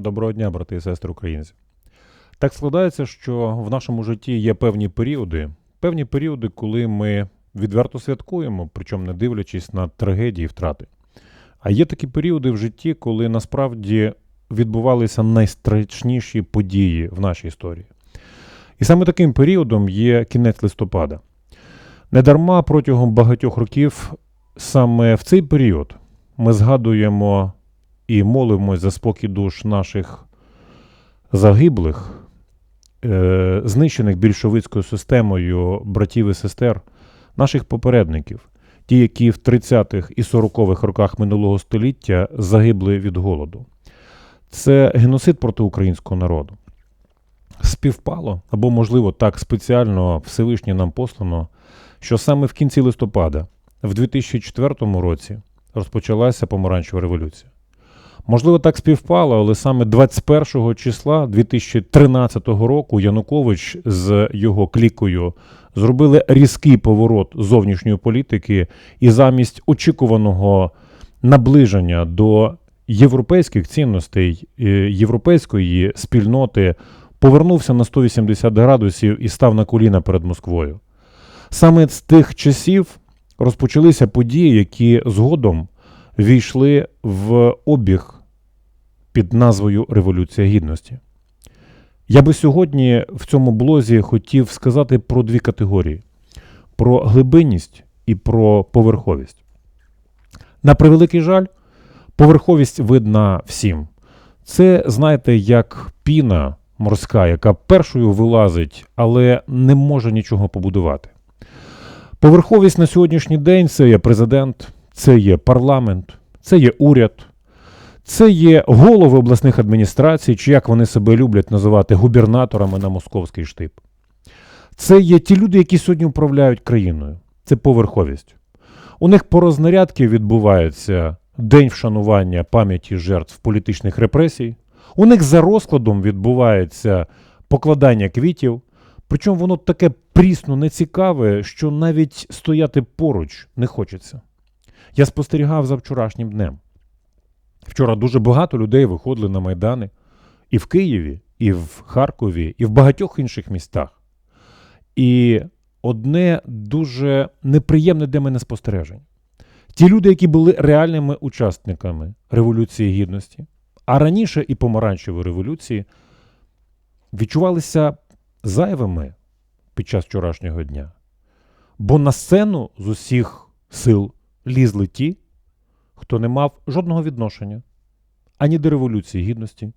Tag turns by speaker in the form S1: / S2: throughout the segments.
S1: Доброго дня, брати і сестри українці. Так складається, що в нашому житті є певні періоди, певні періоди, коли ми відверто святкуємо, причому не дивлячись на трагедії втрати. А є такі періоди в житті, коли насправді відбувалися найстрашніші події в нашій історії. І саме таким періодом є кінець листопада. Недарма протягом багатьох років саме в цей період ми згадуємо і молимось за спокій душ наших загиблих, е, знищених більшовицькою системою братів і сестер, наших попередників, ті, які в 30-х і 40-х роках минулого століття загибли від голоду. Це геноцид проти українського народу. Співпало, або, можливо, так спеціально Всевишнє нам послано, що саме в кінці листопада, в 2004 році, розпочалася помаранчева революція. Можливо, так співпало, але саме 21 числа 2013 року Янукович з його клікою зробили різкий поворот зовнішньої політики і замість очікуваного наближення до європейських цінностей е, європейської спільноти повернувся на 180 градусів і став на коліна перед Москвою. Саме з тих часів розпочалися події, які згодом війшли в обіг під назвою Революція Гідності. Я би сьогодні в цьому блозі хотів сказати про дві категорії: про глибинність і про поверховість. На превеликий жаль, поверховість видна всім. Це, знаєте, як піна морська, яка першою вилазить, але не може нічого побудувати. Поверховість на сьогоднішній день це є президент, це є парламент, це є уряд, це є голови обласних адміністрацій, чи як вони себе люблять називати губернаторами на московський штип. Це є ті люди, які сьогодні управляють країною. Це поверховість. У них по рознарядки відбувається день вшанування пам'яті жертв політичних репресій. У них за розкладом відбувається покладання квітів. Причому воно таке прісно нецікаве, що навіть стояти поруч не хочеться. Я спостерігав за вчорашнім днем. Вчора дуже багато людей виходили на майдани і в Києві, і в Харкові, і в багатьох інших містах. І одне дуже неприємне для мене спостереження. Ті люди, які були реальними учасниками Революції Гідності, а раніше і помаранчевої революції, відчувалися зайвими під час вчорашнього дня. Бо на сцену з усіх сил лізли ті, хто не мав жодного відношення ані до Революції Гідності,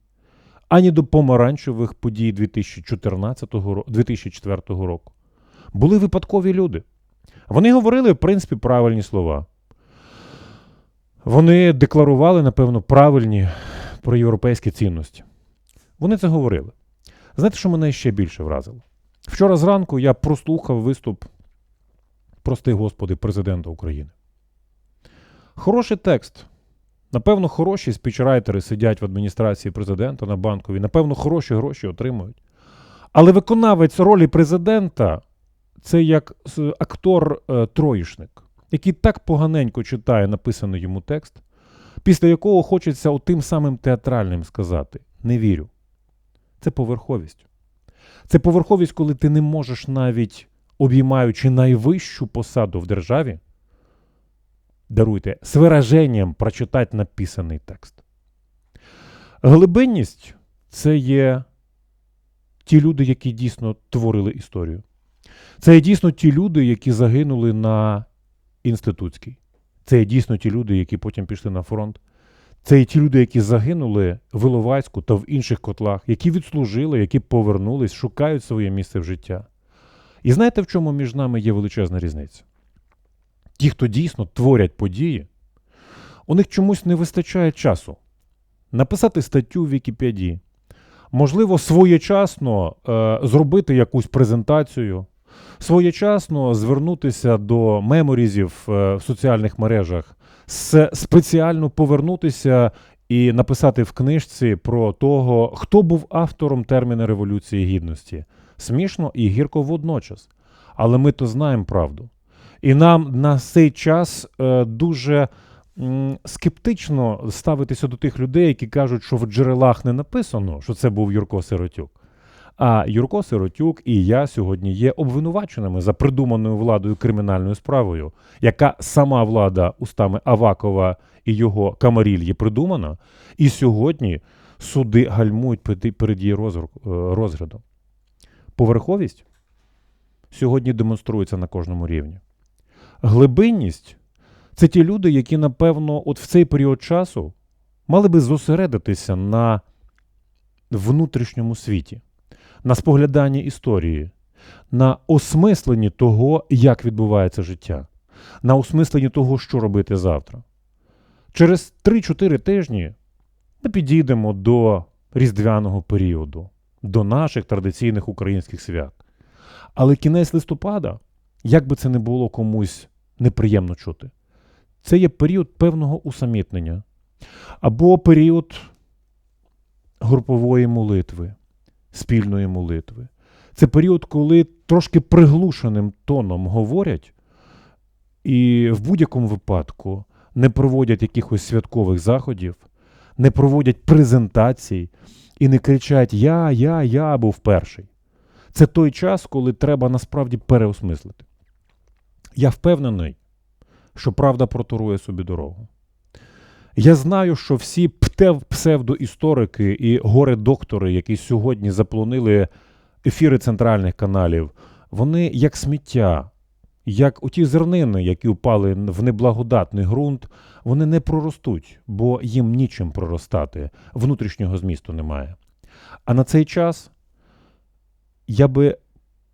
S1: ані до помаранчевих подій 2014 2004 року. Були випадкові люди. Вони говорили, в принципі, правильні слова. Вони декларували, напевно, правильні проєвропейські цінності. Вони це говорили. Знаєте, що мене ще більше вразило? Вчора зранку я прослухав виступ, прости Господи, президента України. Хороший текст. Напевно, хороші спічрайтери сидять в адміністрації президента на банковій, напевно, хороші гроші отримують. Але виконавець ролі президента це як актор-троїшник, який так поганенько читає написаний йому текст, після якого хочеться отим самим театральним сказати: не вірю. Це поверховість. Це поверховість, коли ти не можеш навіть обіймаючи найвищу посаду в державі, даруйте, з вираженням прочитати написаний текст. Глибинність це є ті люди, які дійсно творили історію. Це є дійсно ті люди, які загинули на інститутській. Це є дійсно ті люди, які потім пішли на фронт. Це є ті люди, які загинули в Іловайську та в інших котлах, які відслужили, які повернулись, шукають своє місце в життя. І знаєте, в чому між нами є величезна різниця? Ті, хто дійсно творять події, у них чомусь не вистачає часу написати статтю в Вікіпедії, можливо, своєчасно е, зробити якусь презентацію, своєчасно звернутися до меморізів е, в соціальних мережах, с- спеціально повернутися і написати в книжці про того, хто був автором терміну Революції Гідності. Смішно і гірко водночас. Але ми то знаємо правду. І нам на цей час е, дуже скептично ставитися до тих людей, які кажуть, що в джерелах не написано, що це був Юрко Сиротюк. А Юрко Сиротюк і я сьогодні є обвинуваченими за придуманою владою кримінальною справою, яка сама влада устами Авакова і його Камарільї придумана, і сьогодні суди гальмують перед, її е, розглядом. Поверховість сьогодні демонструється на кожному рівні. Глибинність це ті люди, які, напевно, от в цей період часу мали би зосередитися на внутрішньому світі, на спогляданні історії, на осмисленні того, як відбувається життя, на осмисленні того, що робити завтра. Через 3-4 тижні ми підійдемо до різдвяного періоду, до наших традиційних українських свят. Але кінець листопада, як би це не було комусь неприємно чути, це є період певного усамітнення або період групової молитви, спільної молитви. Це період, коли трошки приглушеним тоном говорять, і в будь-якому випадку не проводять якихось святкових заходів, не проводять презентацій і не кричать Я, я, я був перший. Це той час, коли треба насправді переосмислити. Я впевнений, що правда проторує собі дорогу. Я знаю, що всі псевдоісторики і горе-доктори, які сьогодні заплонили ефіри центральних каналів, вони як сміття, як оті зернини, які впали в неблагодатний ґрунт, вони не проростуть, бо їм нічим проростати, внутрішнього змісту немає. А на цей час я би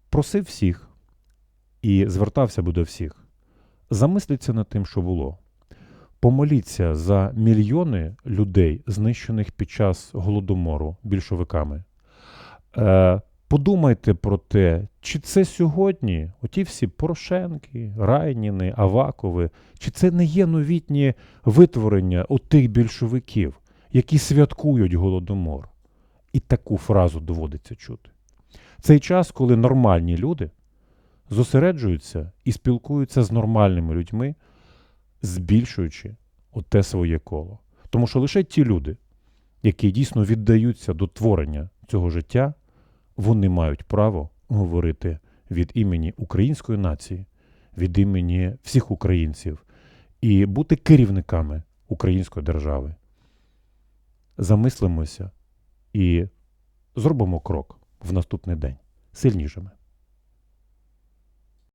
S1: просив всіх і звертався би до всіх замисліться над тим, що було. Помоліться за мільйони людей, знищених під час голодомору більшовиками. Е, подумайте про те, чи це сьогодні, оті всі Порошенки, Райніни, Авакови, чи це не є новітні витворення отих більшовиків, які святкують голодомор. І таку фразу доводиться чути. Цей час, коли нормальні люди зосереджуються і спілкуються з нормальними людьми, збільшуючи оте своє коло. Тому що лише ті люди, які дійсно віддаються до творення цього життя, вони мають право говорити від імені української нації, від імені всіх українців і бути керівниками української держави. Замислимося і зробимо крок в наступний день сильнішими.